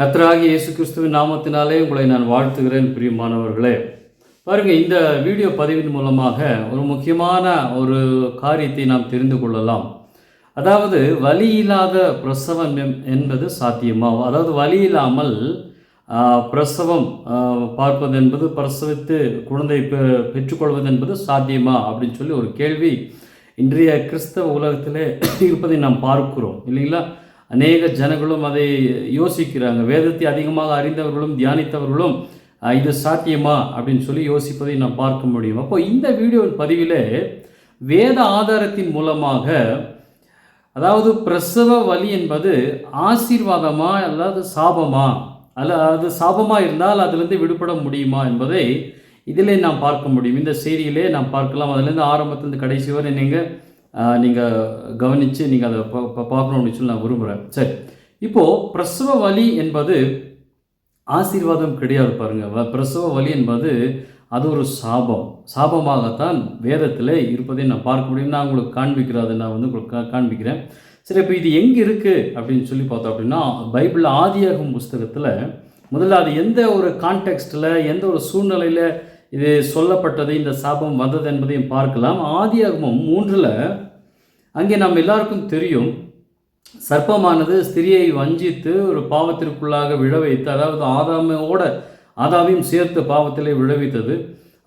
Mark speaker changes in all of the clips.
Speaker 1: கர்த்தராகிய இயேசு கிறிஸ்துவின் நாமத்தினாலே உங்களை நான் வாழ்த்துகிறேன் பிரியமானவர்களே. பாருங்கள் இந்த வீடியோ பதிவின் மூலமாக ஒரு முக்கியமான ஒரு காரியத்தை நாம் தெரிந்து கொள்ளலாம். அதாவது வலி இல்லாத பிரசவம் எம்- என்பது சாத்தியமா அதாவது வலி இல்லாமல் பிரசவம் பார்ப்பது என்பது பிரசவித்து குழந்தை பெ- பெற்றுக்கொள்வது என்பது சாத்தியமா அப்படின்னு சொல்லி ஒரு கேள்வி இன்றைய கிறிஸ்தவ உலகத்திலே இருப்பதை நாம் பார்க்கிறோம் இல்லைங்களா? அநேக ஜனங்களும் அதை யோசிக்கிறாங்க. வேதத்தை அதிகமாக அறிந்தவர்களும் தியானித்தவர்களும் இது சாத்தியமா? அப்படின்னு சொல்லி யோசிப்பதை நாம் பார்க்க முடியும். அப்போ இந்த வீடியோ பதிவிலே வேத ஆதாரத்தின் மூலமாக அதாவது பிரசவ வலி என்பது ஆசீர்வாதமா அல்லது சாபமா? அல்ல அது சாபமாக இருந்தால் அதிலிருந்து விடுபட முடியுமா என்பதை இதிலே நாம் பார்க்க முடியும். இந்த செய்தியிலே நாம் பார்க்கலாம். அதிலிருந்து ஆரம்பத்திலிருந்து கடைசி வரை நீங்கள் நீங்கள் கவனித்து நீங்கள் அதை பா- பார்க்கணும் அப்படின்னு சொல்லி நான் விரும்புகிறேன் சரி. இப்போது பிரசவ வலி என்பது ஆசீர்வாதம் கிடையாது பாருங்கள் வ- பிரசவ வலி என்பது அது ஒரு சாபம். சாபமாகத்தான் வேதத்தில் இருப்பதை நான் பார்க்க முடியும் நான் உங்களுக்கு காண்பிக்கிறேன் அதை நான் வந்து உங்களுக்கு கா- காண்பிக்கிறேன். சரி இப்போ இது எங்கே இருக்குது அப்படின்னு சொல்லி பார்த்தோம் அப்படின்னா பைபிளில் ஆதியாகும் புஸ்தகத்தில் முதல்ல அது எந்த ஒரு கான்டெக்ஸ்டில் எந்த ஒரு சூழ்நிலையில் இது சொல்லப்பட்டது இந்த சாபம் வந்தது என்பதையும் பார்க்கலாம். ஆதியாகமும் மூன்றில் அங்கே நாம் எல்லாருக்கும் தெரியும் சர்ப்பமானது ஸ்திரியை வஞ்சித்து ஒரு பாவத்திற்குள்ளாக விழ வைத்து அதாவது ஆதாமையோட ஆதாவையும் சேர்த்து பாவத்திலே விளைவித்தது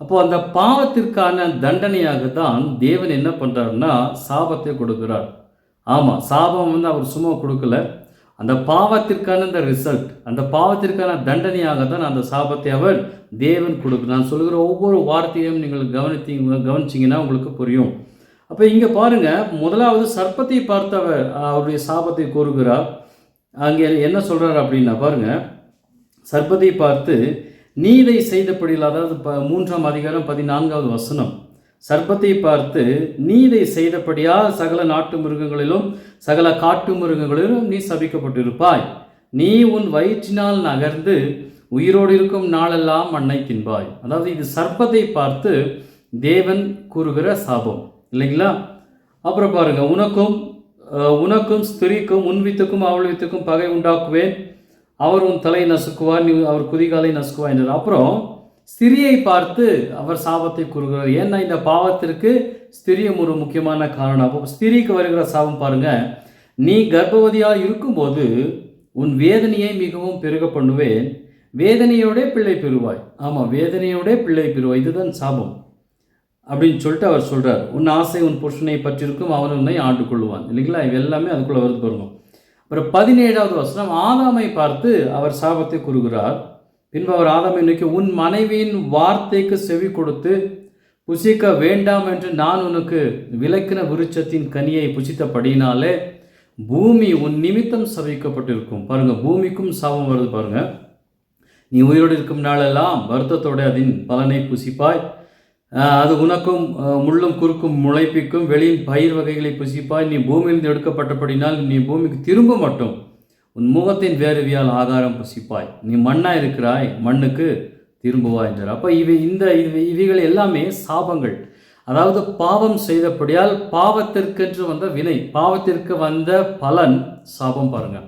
Speaker 1: அப்போது அப்போ அந்த பாவத்திற்கான தண்டனையாக தான் தேவன் என்ன பண்ணுறாருன்னா சாபத்தை கொடுக்கிறார். ஆமாம் சாபம் வந்து அவர் சும்மா கொடுக்கல. அந்த பாவத்திற்கான அந்த ரிசல்ட் அந்த பாவத்திற்கான தண்டனையாக தான் அந்த சாபத்தை அவர் தேவன் கொடுக்கு நான் சொல்கிற ஒவ்வொரு வார்த்தையும் நீங்கள் கவனித்தீங்க கவனிச்சிங்கன்னா உங்களுக்கு புரியும். அப்போ இங்கே பாருங்கள் முதலாவது சர்ப்பத்தை பார்த்தவர் அவருடைய சாபத்தை கூறுகிறார். அங்கே என்ன சொல்கிறார் அப்படின்னா பாருங்கள் சர்ப்பத்தை பார்த்து நீ இதை செய்தபடியில் அதாவது ப மூன்றாம் அதிகாரம் பதினான்காவது வசனம் சர்ப்பத்தை பார்த்து நீ இதை செய்தபடியால் சகல நாட்டு மிருகங்களிலும் சகல காட்டு மிருகங்களிலும் நீ சபிக்கப்பட்டிருப்பாய். நீ உன் வயிற்றினால் நகர்ந்து உயிரோடு இருக்கும் நாளெல்லாம் மண்ணை தின்பாய். அதாவது இது சர்ப்பத்தை பார்த்து தேவன் கூறுகிற சாபம். இல்லைங்களா? அப்புறம் பாருங்க உனக்கும் உனக்கும் ஸ்திரீக்கும் உன் வித்துக்கும் அவள் வித்துக்கும் பகை உண்டாக்குவேன். அவர் உன் தலை நசுக்குவார் நீ அவர் குதிகாலை நசுக்குவார் என்றார். அப்புறம் ஸ்திரியை பார்த்து அவர் சாபத்தை கூறுகிறார். ஏன்னா இந்த பாவத்திற்கு ஸ்திரியும் ஒரு முக்கியமான காரணம். அப்போ ஸ்திரீக்கு வருகிற சாபம் பாருங்க. நீ கர்ப்பவதியாக இருக்கும்போது உன் வேதனையை மிகவும் பெருக பண்ணுவேன். வேதனையோட பிள்ளை பெறுவாய். ஆமாம் வேதனையோட பிள்ளை பெறுவாய். இதுதான் சாபம். அப்படின்னு சொல்லிட்டு அவர் சொல்கிறார் உன் ஆசை உன் புருஷனை பற்றிருக்கும் அவன் உன்னை ஆண்டு கொள்வான் இல்லைங்களா? இது எல்லாமே அதுக்குள்ளே வருது பாருங்க. அப்புறம் பதினேழாவது வசனம் ஆதாமை பார்த்து அவர் சாபத்தை கூறுகிறார். பின்பு அவர் ஆதாமை நோக்கி உன் மனைவியின் வார்த்தைக்கு செவி கொடுத்து புசிக்க வேண்டாம் என்று நான் உனக்கு விளக்கின விருட்சத்தின் கனியை புசித்தபடினாலே பூமி உன் நிமித்தம் சபிக்கப்பட்டிருக்கும் பாருங்க பூமிக்கும் சாபம் வருது பாருங்க. நீ உயிரோடு இருக்கும் நாளெல்லாம் வருத்தத்தோட அதன் பலனை புசிப்பாய். அது உனக்கும் முள்ளும் குறுக்கும் முளைப்பிக்கும் வெளியின் பயிர் வகைகளை புசிப்பாய். நீ பூமியிலிருந்து எடுக்கப்பட்டபடினால் நீ பூமிக்கு திரும்ப மட்டும். உன் முகத்தின் வேர்வியால் ஆகாரம் புசிப்பாய். நீ மண்ணா இருக்கிறாய் மண்ணுக்கு திரும்புவாய் என்றார். அப்போ இவை இந்த இவைகள் எல்லாமே சாபங்கள். அதாவது பாவம் செய்தபடியால் பாவத்திற்கென்று வந்த வினை பாவத்திற்கு வந்த பலன் சாபம் பாருங்க.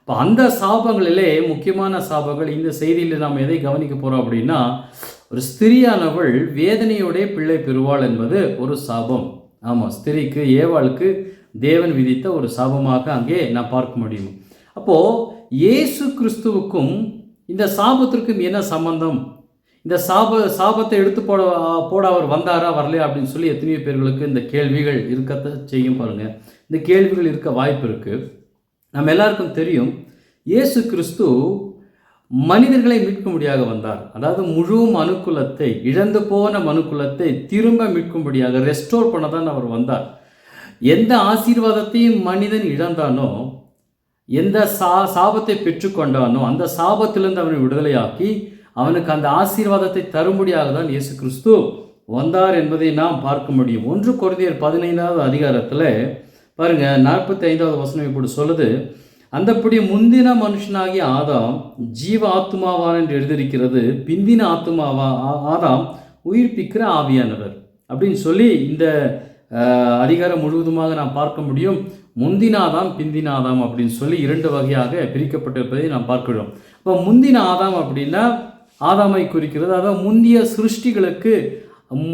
Speaker 1: அப்போ அந்த சாபங்களிலே முக்கியமான சாபங்கள் இந்த செய்தியில் நாம் எதை கவனிக்க போகிறோம் அப்படின்னா ஒரு ஸ்திரியானவள் வேதனையுடைய பிள்ளை பெறுவாள் என்பது ஒரு சாபம். ஆமாம் ஸ்திரிக்கு ஏவாளுக்கு தேவன் விதித்த ஒரு சாபமாக அங்கே நான் பார்க்க முடியும். அப்போது இயேசு கிறிஸ்துவுக்கும் இந்த சாபத்திற்கும் என்ன சம்பந்தம்? இந்த சாப சாபத்தை எடுத்து போட போட அவர் வந்தாரா வரலையா அப்படின்னு சொல்லி எத்தனையோ பேர்களுக்கு இந்த கேள்விகள் இருக்கத்த செய்யும் பாருங்கள் இந்த கேள்விகள் இருக்க வாய்ப்பு இருக்குது நம்ம எல்லாருக்கும் தெரியும் இயேசு கிறிஸ்து மனிதர்களை மீட்கும்படியாக வந்தார். அதாவது முழு மனுக்குலத்தை இழந்து போன மனுக்குலத்தை திரும்ப மீட்கும்படியாக ரெஸ்டோர் பண்ண தான் அவர் வந்தார். எந்த ஆசீர்வாதத்தையும் மனிதன் இழந்தானோ எந்த சா சாபத்தை பெற்றுக்கொண்டானோ அந்த சாபத்திலிருந்து அவனை விடுதலையாக்கி அவனுக்கு அந்த ஆசீர்வாதத்தை தரும்படியாக தான் இயேசு கிறிஸ்து வந்தார் என்பதை நாம் பார்க்க முடியும். ஒன்று குறைந்தர் பதினைந்தாவது அதிகாரத்தில் பாருங்கள் நாற்பத்தி ஐந்தாவது வசனம் இப்படி சொல்லுது. அந்தப்படி முந்தின மனுஷனாகிய ஆதாம் ஜீவ ஆத்துமாவான் என்று எழுதியிருக்கிறது. பிந்தின ஆத்துமாவா ஆதாம் உயிர்ப்பிக்கிற ஆவியானவர். அப்படின்னு சொல்லி இந்த அதிகாரம் முழுவதுமாக நாம் பார்க்க முடியும். முந்தினாதாம் பிந்தினாதாம் அப்படின்னு சொல்லி இரண்டு வகையாக பிரிக்கப்பட்டிருப்பதை நாம் பார்க்கிறோம். இப்போ முந்தின ஆதாம் அப்படின்னா ஆதாமை குறிக்கிறது. அதாவது முந்திய சிருஷ்டிகளுக்கு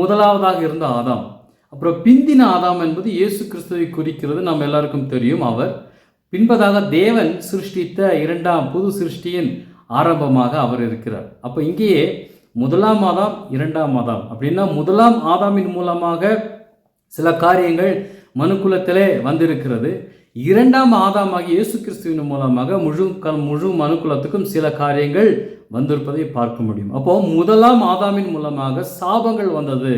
Speaker 1: முதலாவதாக இருந்த ஆதாம். அப்புறம் பிந்தின ஆதாம் என்பது இயேசு கிறிஸ்துவை குறிக்கிறது. நம்ம எல்லாருக்கும் தெரியும் அவர். பின்பதாக தேவன் சிருஷ்டித்த இரண்டாம் புது சிருஷ்டியின் ஆரம்பமாக அவர் இருக்கிறார். அப்போ இங்கேயே முதலாம் ஆதாம் இரண்டாம் ஆதாம். அப்படின்னா முதலாம் ஆதாமின் மூலமாக சில காரியங்கள் மனுக்குலத்திலே வந்திருக்கிறது. இரண்டாம் ஆதாமாகிய இயேசு கிறிஸ்துவின் மூலமாக முழு க முழு மனுக்குலத்துக்கும் சில காரியங்கள் வந்திருப்பதை பார்க்க முடியும். அப்போ முதலாம் ஆதாமின் மூலமாக சாபங்கள் வந்தது.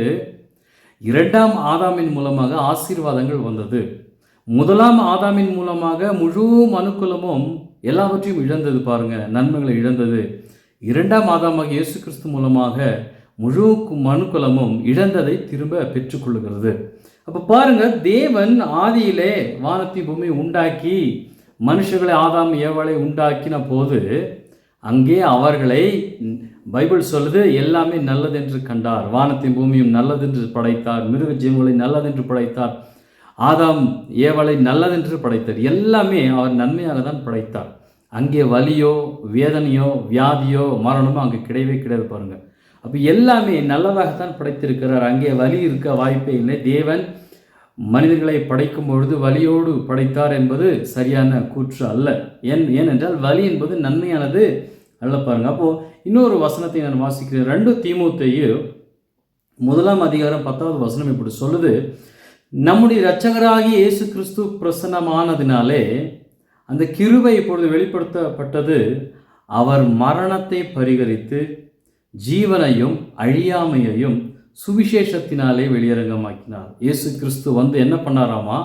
Speaker 1: இரண்டாம் ஆதாமின் மூலமாக ஆசீர்வாதங்கள் வந்தது. முதலாம் ஆதாமின் மூலமாக முழு மனுக்குலமும் எல்லாவற்றையும் இழந்தது பாருங்க நன்மைகளை இழந்தது. இரண்டாம் ஆதாமாக இயேசு கிறிஸ்து மூலமாக முழு மனுக்குலமும் இழந்ததை திரும்ப பெற்றுக்கொள்ளுகிறது. அப்போ பாருங்க தேவன் ஆதியிலே வானத்தை பூமி உண்டாக்கி மனுஷர்களை ஆதாம் ஏவலை உண்டாக்கின போது அங்கே அவர்களை பைபிள் சொல்லுது எல்லாமே நல்லதென்று கண்டார். வானத்தின் பூமியும் நல்லதென்று படைத்தார். மிருக ஜீவங்களை நல்லதென்று படைத்தார். ஆதாம் ஏவலை நல்லதென்று படைத்தார் எல்லாமே அவர் நன்மையாக தான் படைத்தார். அங்கே வலியோ வேதனையோ வியாதியோ மரணமோ அங்கே கிடையவே கிடையாது பாருங்கள் அப்போ எல்லாமே நல்லதாகத்தான் படைத்திருக்கிறார். அங்கே வலி இருக்க வாய்ப்பே இல்லை. தேவன் மனிதர்களை படைக்கும் பொழுது வலியோடு படைத்தார் என்பது சரியான கூற்று அல்ல. ஏன் ஏனென்றால் வலி என்பது நன்மையானது அல்ல பாருங்க. அப்போது இன்னொரு வசனத்தை நான் வாசிக்கிறேன். ரெண்டு தீமூத்தையு முதலாம் அதிகாரம் பத்தாவது வசனம் இப்படி சொல்லுது. நம்முடைய இரட்சகராகி இயேசு கிறிஸ்து பிரசன்னமானதினாலே அந்த கிருபை இப்பொழுது வெளிப்படுத்தப்பட்டது. அவர் மரணத்தை பரிகரித்து ஜீவனையும் அழியாமையையும் சுவிசேஷத்தினாலே வெளியரங்கமாக்கினார். இயேசு கிறிஸ்து வந்து என்ன பண்ணாராமா?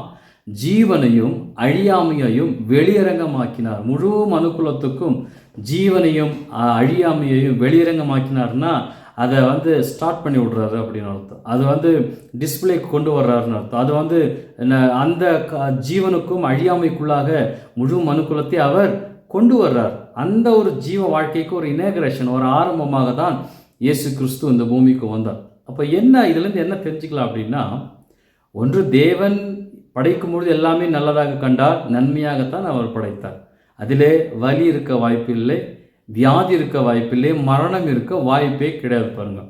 Speaker 1: ஜீவனையும் அழியாமையையும் வெளியரங்கமாக்கினார். முழு மனுக்குலத்துக்கும் ஜீவனையும் அழியாமையையும் வெளியரங்கமாக்கினார்னா அதை வந்து ஸ்டார்ட் பண்ணி விடுறாரு அப்படின்னு அர்த்தம். அது வந்து டிஸ்பிளேக்கு கொண்டு வர்றாருன்னு அர்த்தம். அது வந்து அந்த ஜீவனுக்கும் அழியாமைக்குள்ளாக முழு மனுக்குலத்தை அவர் கொண்டு வர்றார். அந்த ஒரு ஜீவ வாழ்க்கைக்கு ஒரு இனேகரேஷன் ஒரு ஆரம்பமாக தான் இயேசு கிறிஸ்து இந்த பூமிக்கு வந்தார். அப்போ என்ன இதுலேருந்து என்ன தெரிஞ்சுக்கலாம் அப்படின்னா ஒன்று தேவன் படைக்கும் பொழுது எல்லாமே நல்லதாக கண்டார் நன்மையாகத்தான் அவர் படைத்தார். அதிலே வலி இருக்க வாய்ப்பில்லை வியாதி இருக்க வாய்ப்பில்லை மரணம் இருக்க வாய்ப்பே கிடையாது பாருங்க.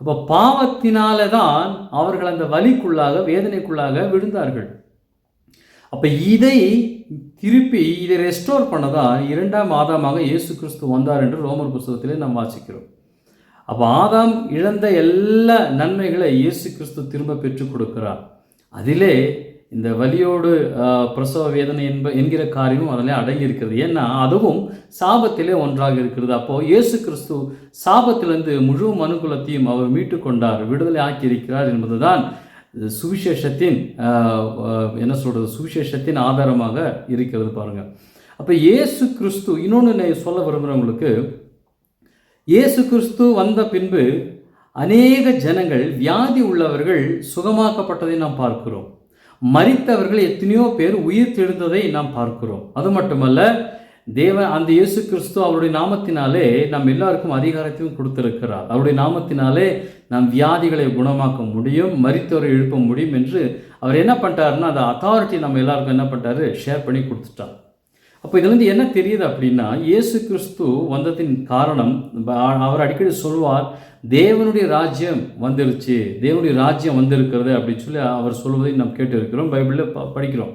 Speaker 1: அப்போ பாவத்தினால தான் அவர்கள் அந்த வலிக்குள்ளாக வேதனைக்குள்ளாக விழுந்தார்கள். அப்போ இதை திருப்பி இதை ரெஸ்டோர் பண்ணதான் இரண்டாம் ஆதாமாக இயேசு கிறிஸ்து வந்தார் என்று ரோமர் புஸ்தகத்திலே நாம் வாசிக்கிறோம். அப்போ ஆதாம் இழந்த எல்லா நன்மைகளை இயேசு கிறிஸ்து திரும்ப பெற்றுக் கொடுக்கிறார். அதிலே இந்த வலியோடு பிரசவ வேதனை என்ப என்கிற காரியமும் அதில் அடங்கி இருக்கிறது ஏன்னா அதுவும் சாபத்திலே ஒன்றாக இருக்கிறது. அப்போது இயேசு கிறிஸ்து சாபத்திலிருந்து முழு மனுக்குலத்தையும் அவர் மீட்டு கொண்டார் விடுதலை ஆக்கி இருக்கிறார் என்பதுதான் சுவிசேஷத்தின் என்ன சொல்கிறது சுவிசேஷத்தின் ஆதாரமாக இருக்கிறது பாருங்கள் அப்போ இயேசு கிறிஸ்து இன்னொன்று நான் சொல்ல விரும்புகிறவங்களுக்கு இயேசு கிறிஸ்து வந்த பின்பு அநேக ஜனங்கள் வியாதி உள்ளவர்கள் சுகமாக்கப்பட்டதை நாம் பார்க்கிறோம். மறித்தவர்கள் எத்தனையோ பேர் உயிர் தெழுந்ததை நாம் பார்க்கிறோம். அது மட்டுமல்ல தேவன் அந்த இயேசு கிறிஸ்து அவருடைய நாமத்தினாலே நம் எல்லாருக்கும் அதிகாரத்தையும் கொடுத்திருக்கிறார். அவருடைய நாமத்தினாலே நாம் வியாதிகளை குணமாக்க முடியும் மறித்தவரை எழுப்ப முடியும் என்று அவர் என்ன பண்ணிட்டாருன்னா அந்த அத்தாரிட்டி நம்ம எல்லாருக்கும் என்ன பண்ணிட்டாரு? ஷேர் பண்ணி கொடுத்துட்டார். அப்போ இதுலேருந்து என்ன தெரியுது அப்படின்னா இயேசு கிறிஸ்து வந்ததின் காரணம் அவர் அடிக்கடி சொல்வார் தேவனுடைய ராஜ்யம் வந்துருச்சு தேவனுடைய ராஜ்யம் வந்திருக்கிறது அப்படின்னு சொல்லி அவர் சொல்வதை நாம் கேட்டு இருக்கிறோம் பைபிளில் ப படிக்கிறோம்.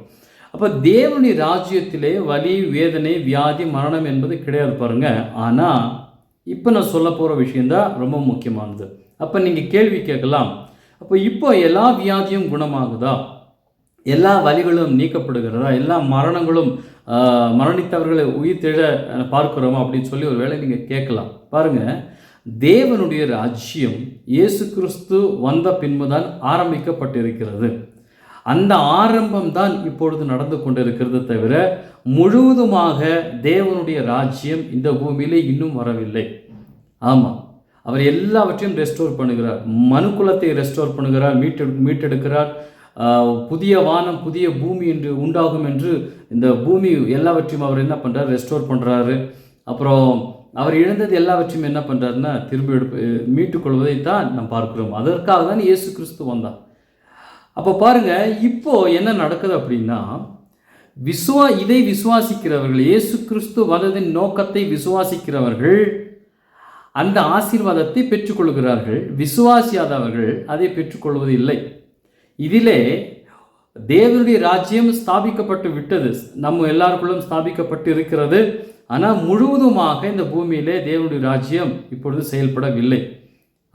Speaker 1: அப்போ தேவனுடைய ராஜ்யத்திலே வலி வேதனை வியாதி மரணம் என்பது கிடையாது பாருங்க. ஆனால் இப்போ நான் சொல்ல போகிற விஷயந்தான் ரொம்ப முக்கியமானது. அப்போ நீங்கள் கேள்வி கேட்கலாம். அப்போ இப்போ எல்லா வியாதியும் குணமாகுதா? எல்லா வலிகளும் நீக்கப்படுகிறதா? எல்லா மரணங்களும் மரணித்தவர்களை உயிர் தேட பார்க்கிறோமா அப்படின்னு சொல்லி ஒரு வேளை நீங்கள் கேட்கலாம். பாருங்கள் தேவனுடைய ராஜ்யம் இயேசு கிறிஸ்து வந்த பின்புதான் ஆரம்பிக்கப்பட்டிருக்கிறது. அந்த ஆரம்பம் தான் இப்பொழுது நடந்து கொண்டிருக்கிறது தவிர முழுவதுமாக தேவனுடைய ராஜ்யம் இந்த பூமியிலே இன்னும் வரவில்லை. ஆமாம் அவர் எல்லாவற்றையும் ரெஸ்டோர் பண்ணுகிறார். மனுக்குலத்தை ரெஸ்டோர் பண்ணுகிறார் மீட்டெடு மீட்டெடுக்கிறார். புதிய வானம் புதிய பூமி என்று உண்டாகும் என்று இந்த பூமி எல்லாவற்றையும் அவர் என்ன பண்ணுறார் ரெஸ்டோர் பண்ணுறாரு அப்புறம் அவர் இழந்தது எல்லாவற்றையும் என்ன பண்ணுறாருன்னா திரும்ப எடுப்பு மீட்டுக்கொள்வதை தான் நாம் பார்க்கிறோம். அதற்காக தான் இயேசு கிறிஸ்து வந்தார். அப்போ பாருங்க இப்போது என்ன நடக்குது அப்படின்னா விசுவா இதை விசுவாசிக்கிறவர்கள் இயேசு கிறிஸ்து வந்ததின் நோக்கத்தை விசுவாசிக்கிறவர்கள் அந்த ஆசீர்வாதத்தை பெற்றுக்கொள்கிறார்கள். விசுவாசியாதவர்கள் அதை பெற்றுக்கொள்வது இல்லை இதிலே தேவனுடைய ராஜ்யம் ஸ்தாபிக்கப்பட்டு விட்டது. நம்ம எல்லாருக்குள்ளும் ஸ்தாபிக்கப்பட்டு இருக்கிறது. ஆனால் முழுவதுமாக இந்த பூமியிலே தேவனுடைய ராஜ்யம் இப்பொழுது செயல்படவில்லை.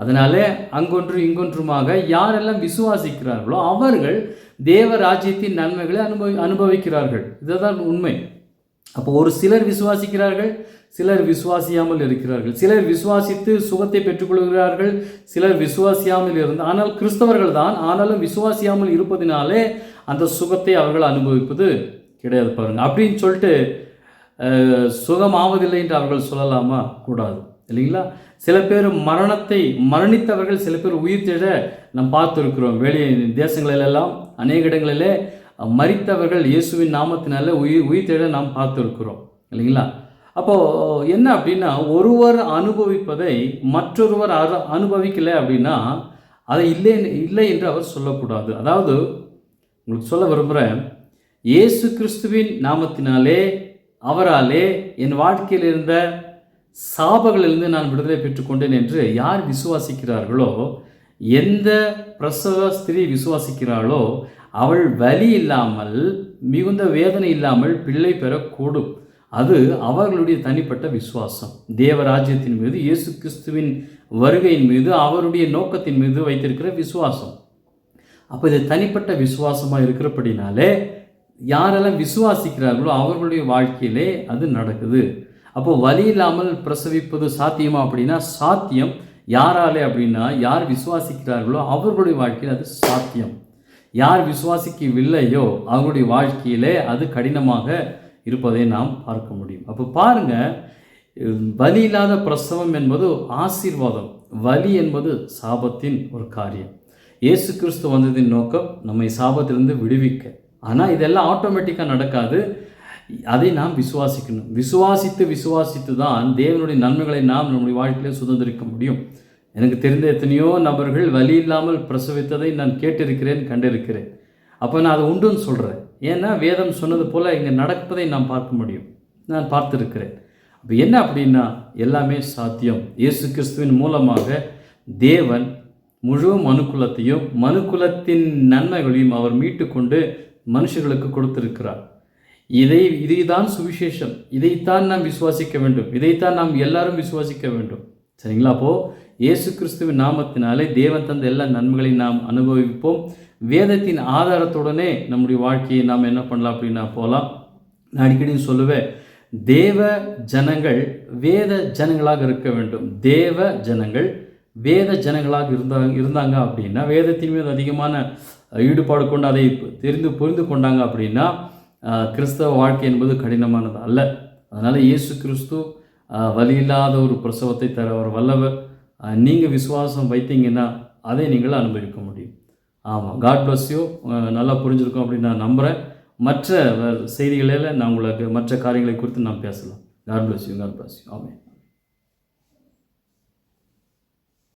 Speaker 1: அதனாலே அங்கொன்று இங்கொன்றுமாக யாரெல்லாம் விசுவாசிக்கிறார்களோ அவர்கள் தேவ ராஜ்யத்தின் நன்மைகளை அனுபவி அனுபவிக்கிறார்கள். இதுதான் உண்மை. அப்போ ஒரு சிலர் விசுவாசிக்கிறார்கள் சிலர் விசுவாசியாமல் இருக்கிறார்கள். சிலர் விசுவாசித்து சுகத்தை பெற்றுக்கொள்கிறார்கள் சிலர் விசுவாசியாமல் இருந்து ஆனால் கிறிஸ்தவர்கள் தான் ஆனாலும் விசுவாசியாமல் இருப்பதினாலே அந்த சுகத்தை அவர்கள் அனுபவிப்பது கிடையாது பாருங்கள் அப்படின்னு சொல்லிட்டு சுகமாவதில்லை என்று அவர்கள் சொல்லலாமா? கூடாது. இல்லைங்களா? சில பேர் மரணத்தை மரணித்தவர்கள் சில பேர் உயிர் தேட நாம் பார்த்துருக்கிறோம். வெளி தேசங்களிலெல்லாம் அநேக இடங்களிலே மறித்தவர்கள் இயேசுவின் நாமத்தினால உயிர் உயிர் தேட நாம் பார்த்துருக்கிறோம். இல்லைங்களா? அப்போது என்ன அப்படின்னா ஒருவர் அனுபவிப்பதை மற்றொருவர் அனுபவிக்கலை அப்படின்னா அதை இல்லை இல்லை என்று அவர் சொல்லக்கூடாது. அதாவது உங்களுக்கு சொல்ல விரும்புகிறேன் இயேசு கிறிஸ்துவின் நாமத்தினாலே அவராலே என் வாழ்க்கையில் இருந்த சாபங்களிலிருந்து நான் விடுதலை பெற்றுக்கொண்டேன் என்று யார் விசுவாசிக்கிறார்களோ எந்த பிரசவ ஸ்திரீ விசுவாசிக்கிறாளோ அவள் வலி இல்லாமல் மிகுந்த வேதனை இல்லாமல் பிள்ளை பெறக்கூடும். அது அவர்களுடைய தனிப்பட்ட விசுவாசம். தேவராஜ்யத்தின் மீது இயேசு கிறிஸ்துவின் வருகையின் மீது அவருடைய நோக்கத்தின் மீது வைத்திருக்கிற விசுவாசம். அப்போ இது தனிப்பட்ட விசுவாசமாக இருக்கிறபடினாலே யாரெல்லாம் விசுவாசிக்கிறார்களோ அவர்களுடைய வாழ்க்கையிலே அது நடக்குது. அப்போது வலி இல்லாமல் பிரசவிப்பது சாத்தியமா அப்படின்னா சாத்தியம். யாராலே அப்படின்னா யார் விசுவாசிக்கிறார்களோ அவர்களுடைய வாழ்க்கையில் அது சாத்தியம். யார் விசுவாசிக்கவில்லையோ அவங்களுடைய வாழ்க்கையிலே அது கடினமாக இருப்பதை நாம் பார்க்க முடியும். அப்போ பாருங்க வலி இல்லாத பிரசவம் என்பது ஆசீர்வாதம். வலி என்பது சாபத்தின் ஒரு காரியம். இயேசு கிறிஸ்து வந்ததின் நோக்கம் நம்மை சாபத்திலிருந்து விடுவிக்க. ஆனால் இதெல்லாம் ஆட்டோமேட்டிக்காக நடக்காது. அதை நாம் விசுவாசிக்கணும். விசுவாசித்து விசுவாசித்து தான் தேவனுடைய நன்மைகளை நாம் நம்முடைய வாழ்க்கையிலே சுதந்திரிக்க முடியும். எனக்கு தெரிந்த எத்தனையோ நபர்கள் வலி இல்லாமல் பிரசவித்ததை நான் கேட்டிருக்கிறேன் கண்டிருக்கிறேன். அப்போ நான் அதை உண்டுன்னு சொல்கிறேன் ஏன்னா வேதம் சொன்னது போல் இங்கே நடப்பதை நாம் பார்க்க முடியும். நான் பார்த்துருக்கிறேன். அப்போ என்ன அப்படின்னா எல்லாமே சாத்தியம். இயேசு கிறிஸ்துவின் மூலமாக தேவன் முழு மனுக்குலத்தையும் மனுக்குலத்தின் நன்மைகளையும் அவர் மீட்டுக்கொண்டு மனுஷர்களுக்கு கொடுத்திருக்கிறார். இதை இதைதான் சுவிசேஷம். இதைத்தான் நாம் விசுவாசிக்க வேண்டும். இதைத்தான் நாம் எல்லாரும் விசுவாசிக்க வேண்டும். சரிங்களா? அப்போது இயேசு கிறிஸ்துவின் நாமத்தினாலே தேவன் தந்த எல்லா நன்மைகளையும் நாம் அனுபவிப்போம். வேதத்தின் ஆதாரத்துடனே நம்முடைய வாழ்க்கையை நாம் என்ன பண்ணலாம் அப்படின்னா போகலாம் நான் அடிக்கடி சொல்லுவேன் தேவ ஜனங்கள் வேத ஜனங்களாக இருக்க வேண்டும். தேவ ஜனங்கள் வேத ஜனங்களாக இருந்தாங்க இருந்தாங்க அப்படின்னா வேதத்தின் மீது அதிகமான ஈடுபாடு கொண்டு அதை தெரிந்து புரிந்து கொண்டாங்க அப்படின்னா கிறிஸ்தவ வாழ்க்கை என்பது கடினமானது அல்ல. அதனால் இயேசு கிறிஸ்து ஆஹ், வலி இல்லாத ஒரு பிரசவத்தை தர ஒரு வல்லவர். நீங்கள் விசுவாசம் வைத்தீங்கன்னா அதை நீங்கள் அனுபவிக்க முடியும். ஆமாம் காட் பிளஸ் யூ நல்லா புரிஞ்சிருக்கும் அப்படின்னு நான் நம்புகிறேன் மற்ற செய்திகளில் நான் உங்களுக்கு மற்ற காரியங்களை குறித்து நான் பேசலாம். God bless you God bless you ஆமாம்